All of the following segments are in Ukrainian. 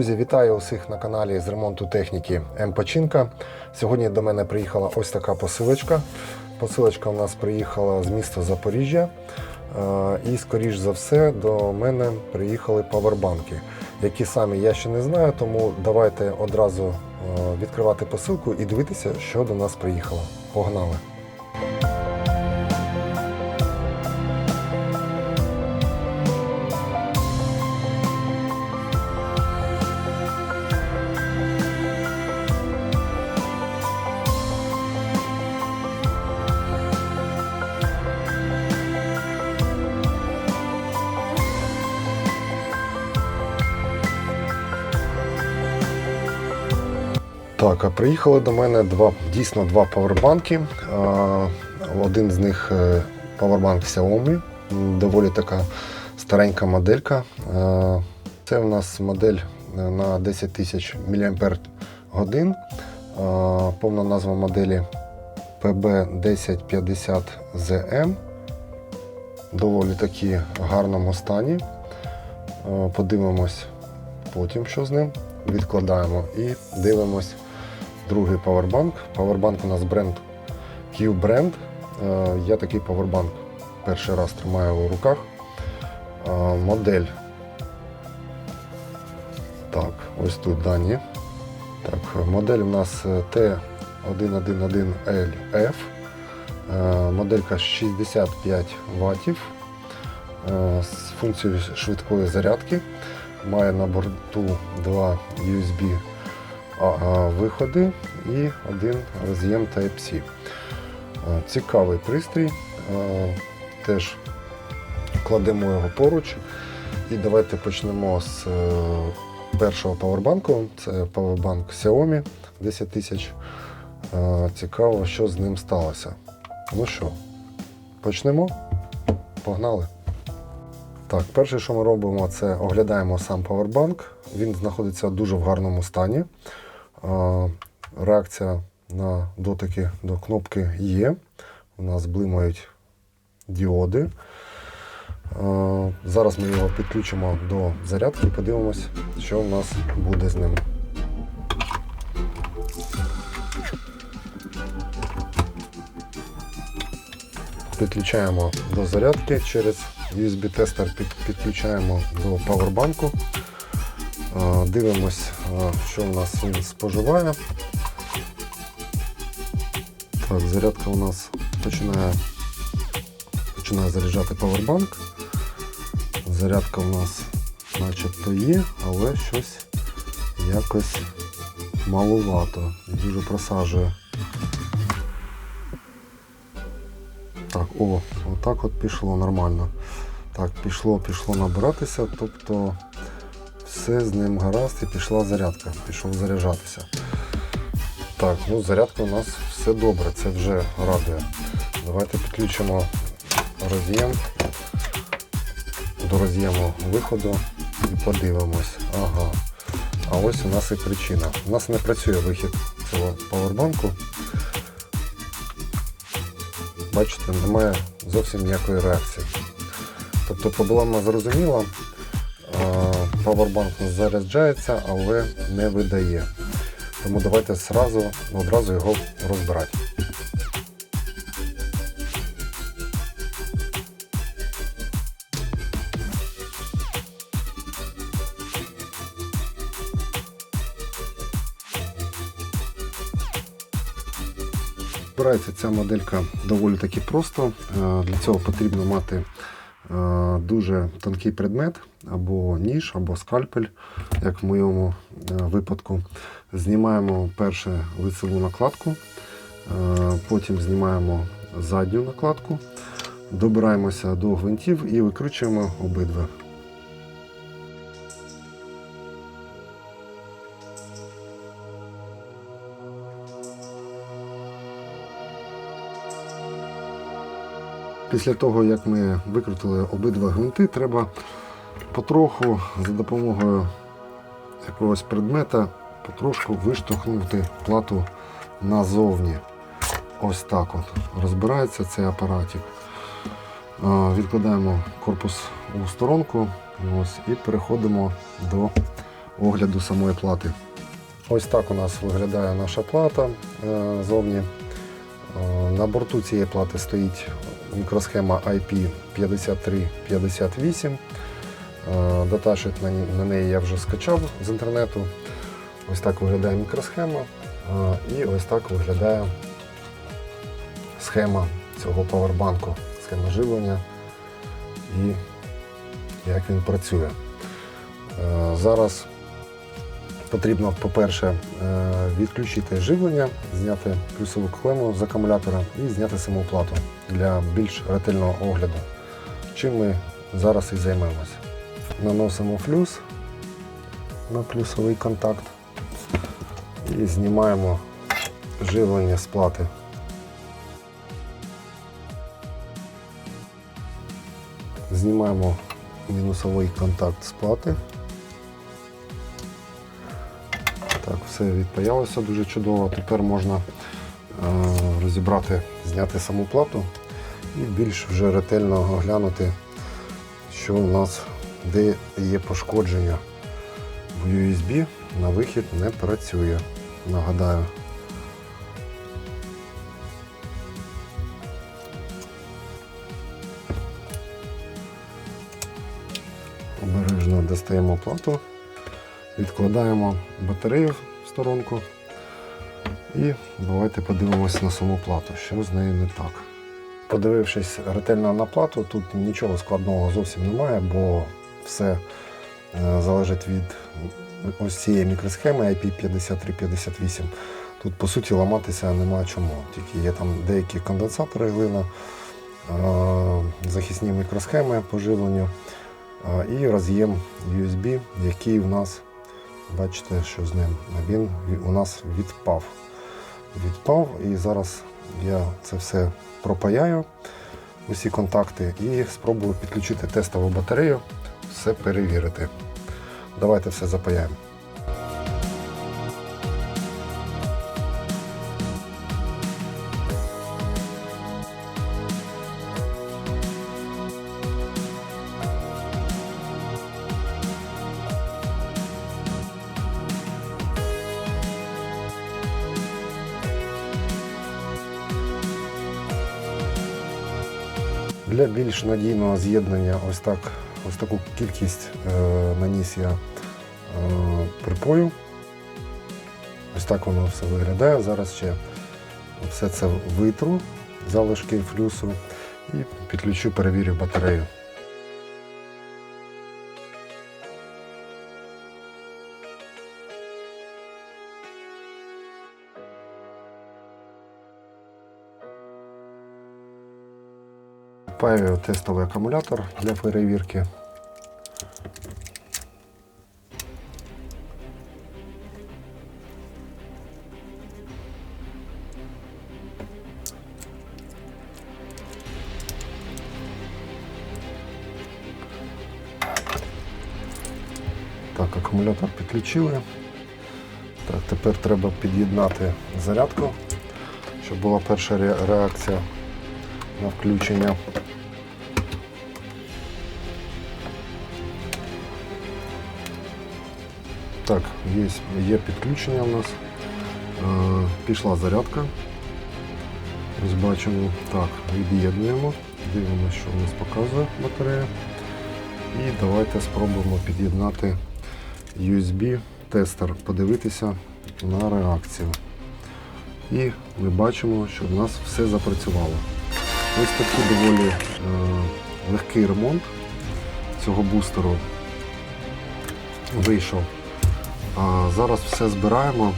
Друзі, вітаю усіх на каналі з ремонту техніки М-Починка. Сьогодні до мене приїхала ось така посилочка. Посилочка у нас приїхала з міста Запоріжжя. Е, І, скоріш за все, до мене приїхали павербанки, які самі я ще не знаю, тому давайте одразу е, відкривати посилку і дивитися, що до нас приїхало. Погнали! Так, а приїхали до мене два, дійсно два павербанки. Один з них е, павербанк Xiaomi, доволі така старенька моделька. Це у нас модель е, на 10 тисяч мАч. Повна назва моделі PB1050ZM. Доволі таки гарному стані. Подивимось потім, що з ним. Відкладаємо і дивимось другий павербанк. Павербанк у нас бренд. Е, Я такий павербанк перший раз тримаю у руках. Е, Модель. Так, ось тут дані. Так, модель у нас е, T111LF. Е, Моделька 65 Вт е, з функцією швидкої зарядки. Має на борту два USB виходи і один роз'єм Type-C. Е, Цікавий пристрій. Е, Теж кладемо його поруч. І давайте почнемо з е, першого павербанку. Це павербанк Xiaomi 10 тисяч. Цікаво, що з ним сталося. Ну що, почнемо? Погнали! Так, перше, що ми робимо, це оглядаємо сам павербанк. Він знаходиться дуже в гарному стані. Реакція на дотики до кнопки є. У нас блимають діоди. Зараз ми його підключимо до зарядки і подивимось, що у нас буде з ним. Підключаємо до зарядки через USB-тестер підключаємо до павербанку. Е, Дивимось, е, що у нас він споживає. Так, зарядка у нас починає, починає заряджати павербанк. Зарядка у нас начебто є, але щось якось малувато. Дуже просаджує. Так, о, отак от пішло нормально. Так, пішло, пішло набиратися, тобто все з ним гаразд і пішла зарядка, пішов заряджатися. Так, ну зарядка у нас все добре, це вже радує. Давайте підключимо роз'єм до роз'єму виходу і подивимось. Ага. А ось у нас і причина. У нас не працює вихід цього павербанку. Бачите, немає зовсім ніякої реакції. Тобто проблема зрозуміла, павербанк заряджається, але не видає. Тому давайте зразу, одразу його розбирати. Збирається ця моделька доволі таки просто. Е, Для цього потрібно мати дуже тонкий предмет, або ніж, або скальпель, як в моєму е, випадку. Знімаємо перше лицеву накладку, е, потім знімаємо задню накладку, добираємося до гвинтів і викручуємо обидва. Після того, як ми викрутили обидва гвинти, треба потроху за допомогою якогось предмета потрошку виштовхнути плату назовні. Ось так от розбирається цей апаратик. Відкладаємо корпус у сторонку ось, і переходимо до огляду самої плати. Ось так у нас виглядає наша плата е, зовні. Е, На борту цієї плати стоїть мікросхема IP5358. Е, Даташит на, неї я вже скачав з інтернету. Ось так виглядає мікросхема. е, І ось так виглядає схема цього павербанку, схема живлення і як він працює. Зараз потрібно, по-перше, е, відключити живлення, зняти плюсову клему з акумулятора і зняти саму плату для більш ретельного огляду. Чим ми зараз і займемося. Наносимо флюс на плюсовий контакт і знімаємо живлення з плати. Знімаємо мінусовий контакт з плати. Все відпаялося дуже чудово. Тепер можна е, розібрати, зняти саму плату і більш вже ретельно оглянути, що у нас де є пошкодження. В USB на вихід не працює. Нагадаю. Обережно достаємо плату, відкладаємо батарею сторонку і давайте подивимось на саму плату, що з нею не так. Подивившись ретельно на плату, тут нічого складного зовсім немає, бо все е, залежить від ось цієї мікросхеми IP5358. Тут по суті ламатися нема чому. Тільки є там деякі конденсатори глина, е, захисні мікросхеми по живленню е, і роз'єм USB, який у нас, бачите, що з ним він у нас відпав. Відпав і зараз я це все пропаяю, усі контакти, і спробую підключити тестову батарею, все перевірити. Давайте все запаяємо. Для більш надійного з'єднання ось так, ось таку кількість е, наніс я е, припою. Ось так воно все виглядає. Зараз ще все це витру, залишки флюсу і підключу, перевірю батарею. Паю тестовий акумулятор для перевірки. Так, акумулятор підключили. Так, тепер треба під'єднати зарядку, щоб була перша реакція на включення. Так, є, є підключення у нас. Е, пішла зарядка. Ось бачимо. Так, від'єднуємо. Дивимося, що у нас показує батарея. І давайте спробуємо під'єднати USB-тестер, подивитися на реакцію. І ми бачимо, що в нас все запрацювало. Ось такий доволі е, легкий ремонт цього бустеру вийшов. Зараз все збираємо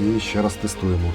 і ще раз тестуємо.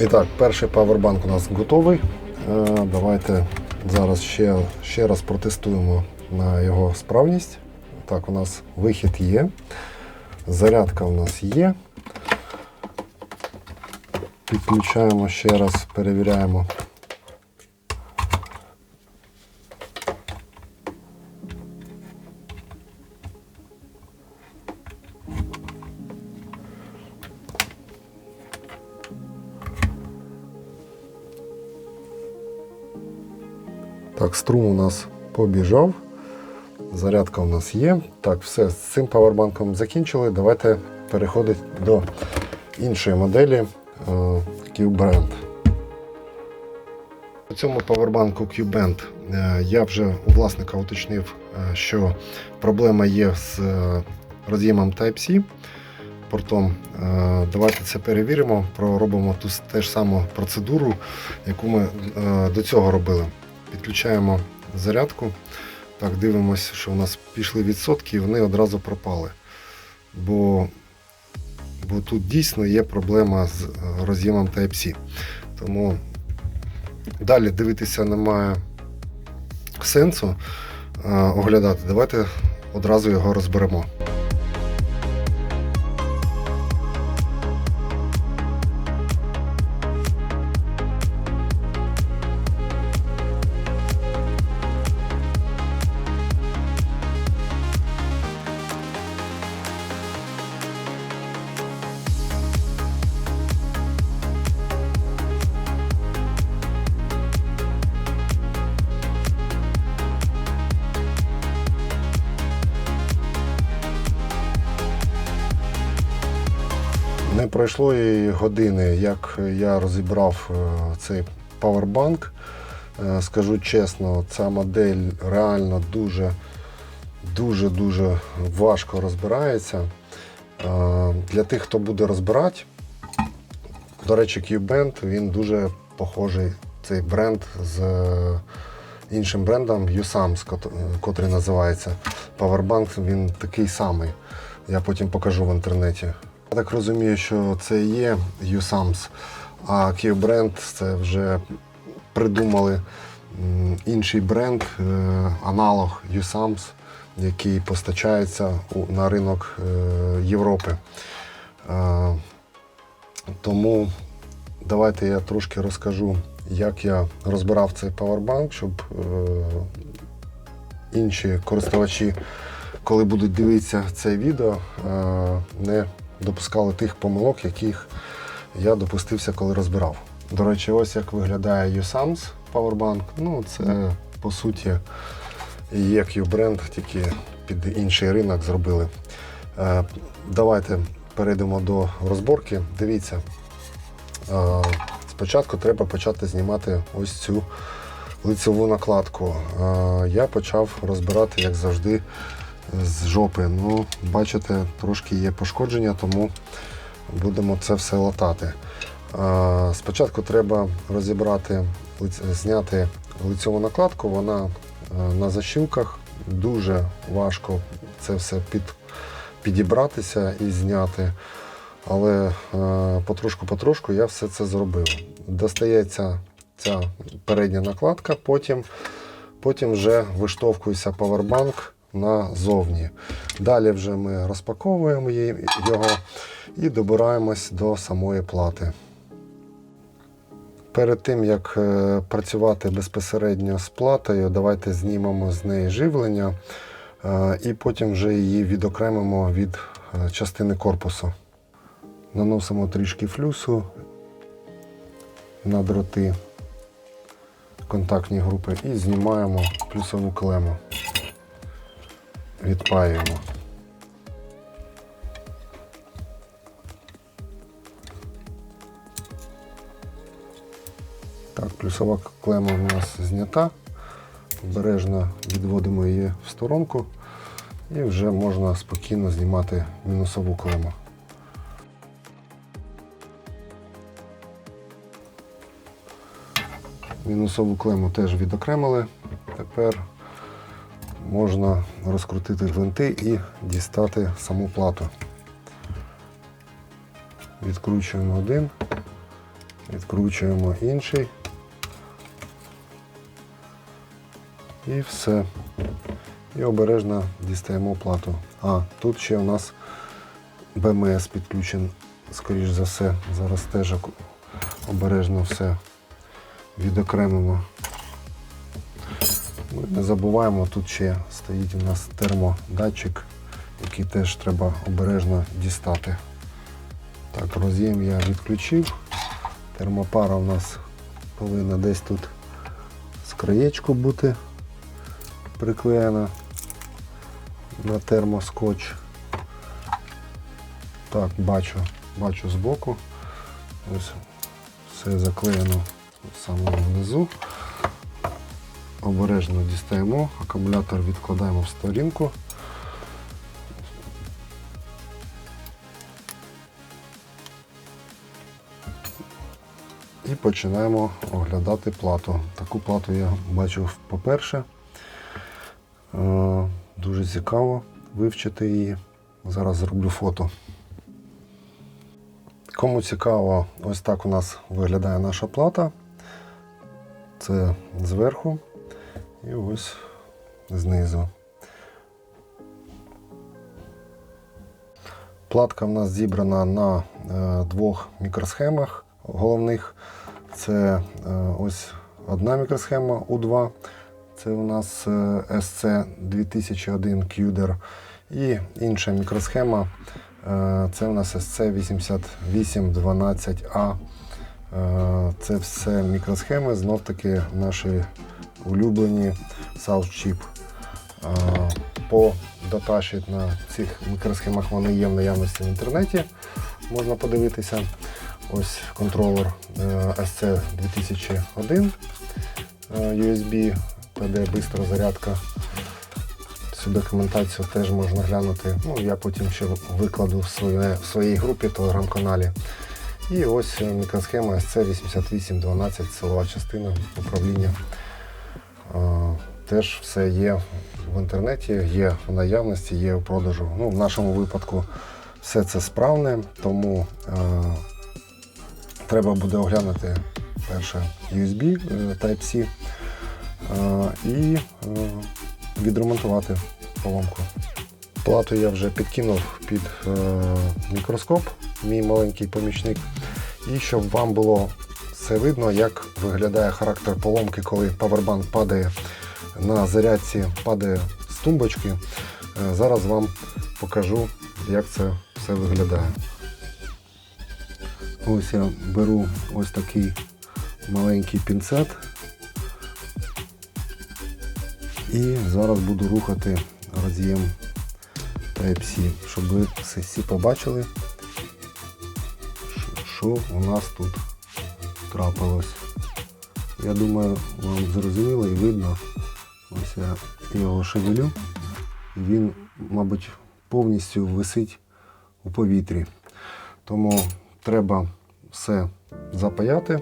І так, перший павербанк у нас готовий. Е, Давайте зараз ще, ще раз протестуємо на його справність. Так, у нас вихід є. Зарядка у нас є. Підключаємо ще раз, перевіряємо. Так, струм у нас побіжав. Зарядка у нас є. Так, все, з цим павербанком закінчили. Давайте переходити до іншої моделі е, Q-Brand. У цьому павербанку Q-Band е, я вже у власника уточнив, е, що проблема є з е, роз'ємом Type-C портом. Е, Давайте це перевіримо, проробимо ту с- те ж саму процедуру, яку ми е, до цього робили. Підключаємо зарядку. Так, дивимося, що у нас пішли відсотки, і вони одразу пропали. Бо, бо тут дійсно є проблема з е, роз'ємом Type-C. Тому далі дивитися немає сенсу е, оглядати. Давайте одразу його розберемо. Не пройшло і години, як я розібрав е, цей павербанк. Е, Скажу чесно, ця модель реально дуже дуже дуже важко розбирається. Е, Для тих, хто буде розбирати, до речі, Q-Band, він дуже похожий цей бренд з іншим брендом USAMS, кот- котрий називається Powerbank, він такий самий. Я потім покажу в інтернеті. Я так розумію, що це є USAMS, а Q-бренд це вже придумали інший бренд, е, аналог USAMS, який постачається на ринок е, Європи. Е, Тому давайте я трошки розкажу, як я розбирав цей павербанк, щоб інші користувачі, коли будуть дивитися це відео, не допускали тих помилок, яких я допустився, коли розбирав. До речі, ось як виглядає USAMS Powerbank. Ну, це по суті є Q-бренд, тільки під інший ринок зробили. Е, Давайте перейдемо до розборки. Дивіться, е, спочатку треба почати знімати ось цю лицеву накладку. Е, Я почав розбирати, як завжди, з жопи. Ну, бачите, трошки є пошкодження, тому будемо це все латати. Е, Спочатку треба розібрати, зняти лицеву накладку, вона е, на защілках. Дуже важко це все під, підібратися і зняти. Але е, потрошку-потрошку я все це зробив. Достається ця передня накладка, потім, потім вже виштовхується павербанк назовні. Далі вже ми розпаковуємо його і добираємось до самої плати. Перед тим як е, працювати безпосередньо з платою, давайте знімемо з неї живлення е, і потім вже її відокремимо від е, частини корпусу. Наносимо трішки флюсу на дроти контактні групи і знімаємо плюсову клему. Відпаюємо. Так, плюсова клема у нас знята. Обережно відводимо її в сторонку і вже можна спокійно знімати мінусову клему. Мінусову клему теж відокремили. Тепер можна розкрутити гвинти і дістати саму плату. Відкручуємо один Відкручуємо інший. І все. І обережно дістаємо плату. А, тут ще у нас БМС підключений, скоріш за все. Зараз теж обережно все відокремимо. Не забуваємо, тут ще стоїть у нас термодатчик, який теж треба обережно дістати. Так, роз'єм я відключив. Термопара у нас повинна десь тут з краєчку бути приклеєна на термоскотч. Так, бачу, бачу збоку. Ось все заклеєно саме внизу. Обережно дістаємо, акумулятор відкладаємо в сторінку. І починаємо оглядати плату. Таку плату я бачив по-перше. Е, Дуже цікаво вивчити її. Зараз зроблю фото. Кому цікаво, ось так у нас виглядає наша плата. Це зверху і ось знизу. Платка в нас зібрана на е, двох мікросхемах головних. Це е, ось одна мікросхема U2. Це у нас е, SC 2001 QDER. І інша мікросхема це у нас SC 8812A. Е, Це все мікросхеми, знов таки наші улюблені South Chip. По даташі на цих мікросхемах вони є в наявності в інтернеті. Можна подивитися. Ось контролер SC 2001 е, USB, PD бистра зарядка. Цю документацію теж можна глянути. Ну, я потім ще викладу в, своє, в своїй групі телеграм-каналі. І ось е, мікросхема SC8812, силова частина управління. Е, Теж все є в інтернеті, є в наявності, є в продажу. Ну, в нашому випадку все це справне, тому е, треба буде оглянути перше USB е, Type-C і відремонтувати поломку. Плату я вже підкинув під мікроскоп, мій маленький помічник. І щоб вам було все видно, як виглядає характер поломки, коли павербанк падає на зарядці, падає з тумбочки. Е, Зараз вам покажу, як це все виглядає. Ось я беру ось такий маленький пінцет. І зараз буду рухати роз'єм Type-C, щоб ви всі- побачили, що у нас тут трапилось. Я думаю, вам зрозуміло і видно. Ось я його шевелю. Він, мабуть, повністю висить у повітрі. Тому треба все запаяти.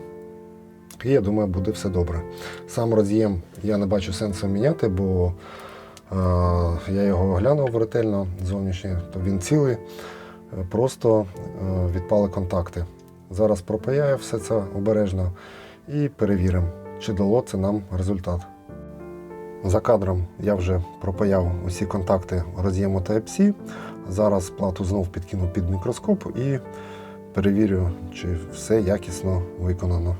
І я думаю, буде все добре. Сам роз'єм я не бачу сенсу міняти, бо е, я його оглянув ретельно зовнішній, то він цілий, Е, просто е, відпали контакти. Зараз пропаяю все це обережно і перевіримо, чи дало це нам результат. За кадром я вже пропаяв усі контакти роз'єму Type-C. Зараз плату знов підкину під мікроскоп і перевірю, чи все якісно виконано.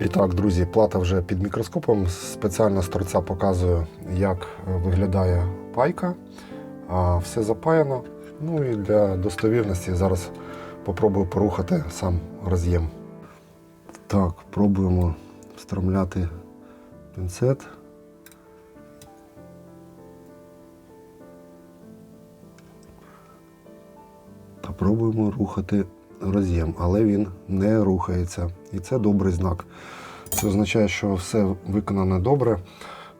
І так, друзі, плата вже під мікроскопом. Спеціально з торця показую, як виглядає пайка. Все запаяно. Ну і для достовірності зараз попробую порухати сам роз'єм. Так, пробуємо встромляти пінцет. Та пробуємо рухати роз'єм, але він не рухається. І це добрий знак. Це означає, що все виконано добре.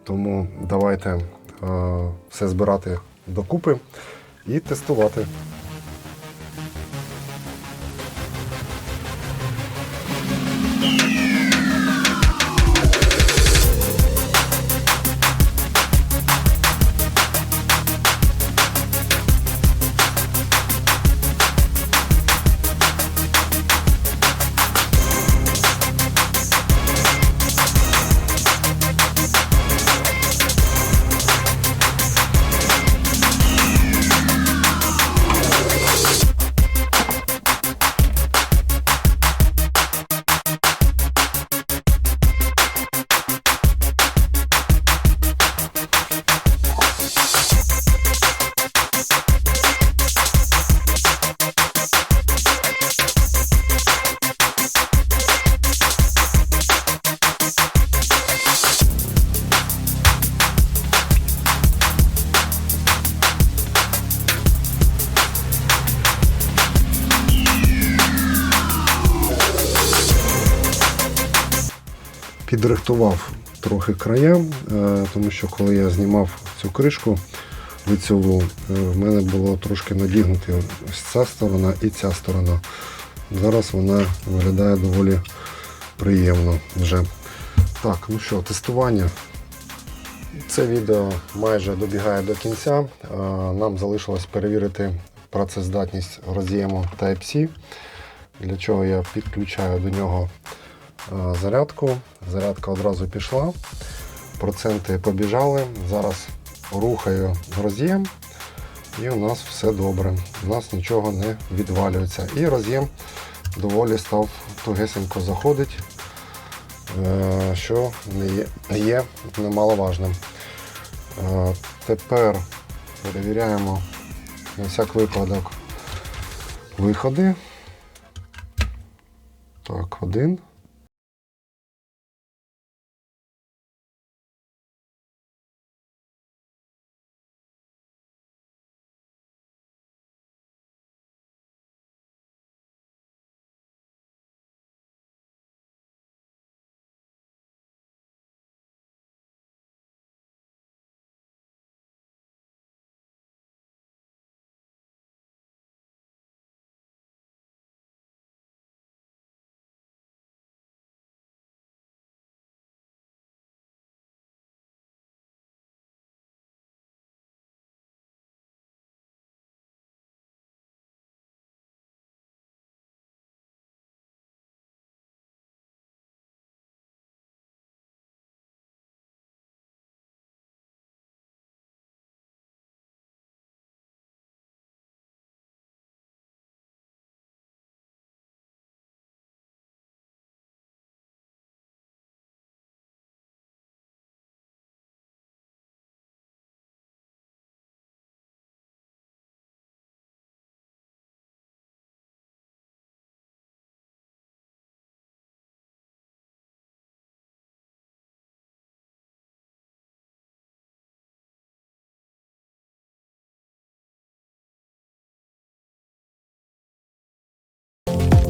Тому давайте е, все збирати докупи і тестувати. Трохи края, е, тому що коли я знімав цю кришку лицьову, е, в мене було трошки надігнути ось ця сторона і ця сторона. Зараз вона виглядає доволі приємно вже. Так, ну що, тестування. Це відео майже добігає до кінця. Е, Нам залишилось перевірити працездатність роз'єму Type-C, для чого я підключаю до нього зарядку. Зарядка одразу пішла, проценти побіжали. Зараз рухаю роз'єм і у нас все добре. У нас нічого не відвалюється. І роз'єм доволі став тугесенько заходить, е, що є немаловажним. Е, Тепер перевіряємо на всяк випадок виходи. Так, один.